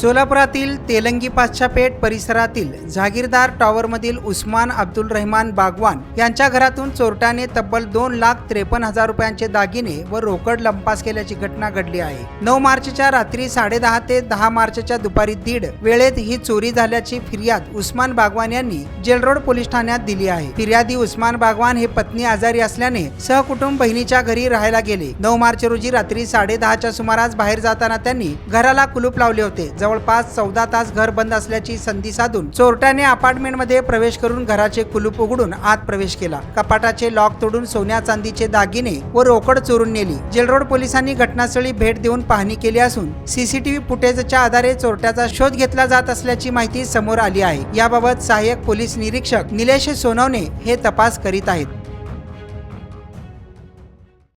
सोलापुरातील तेलंगी पेठ परिसरातील जागीरदार टॉवरमधील उस्मान अब्दुल रहमान बागवान यांच्या घरातून चोरट्याने तब्बल दोन लाख त्रेपन्न हजार रुपयांचे दागिने व रोकड लंपास केल्याची घटना घडली आहे. नऊ मार्चच्या रात्री साडेदहा ते दहा मार्चच्या दुपारी दीड वेळेत ही चोरी झाल्याची फिर्याद उस्मान बागवान यांनी जेलरोड पोलीस ठाण्यात दिली आहे. फिर्यादी उस्मान बागवान हे पत्नी आजारी असल्याने सहकुटुंब बहिणीच्या घरी राहायला गेले. नऊ मार्च रोजी रात्री साडेदहाच्या सुमारास बाहेर जाताना त्यांनी घराला कुलूप लावले होते. जवळपास चौदा तास घर बंद असल्याची संधी साधून चोरट्याने अपार्टमेंटमध्ये प्रवेश करून घराचे कुलूप उघडून आत प्रवेश केला. कपाटाचे लॉक तोडून सोन्या चांदीचे दागिने व रोकड चोरून नेली. जेलरोड पोलिसांनी घटनास्थळी भेट देऊन पाहणी केली असून सीसीटीव्ही फुटेजच्या आधारे चोरट्याचा शोध घेतला जात असल्याची माहिती समोर आली आहे. याबाबत सहाय्यक पोलीस निरीक्षक निलेश सोनवणे हे तपास करीत आहेत.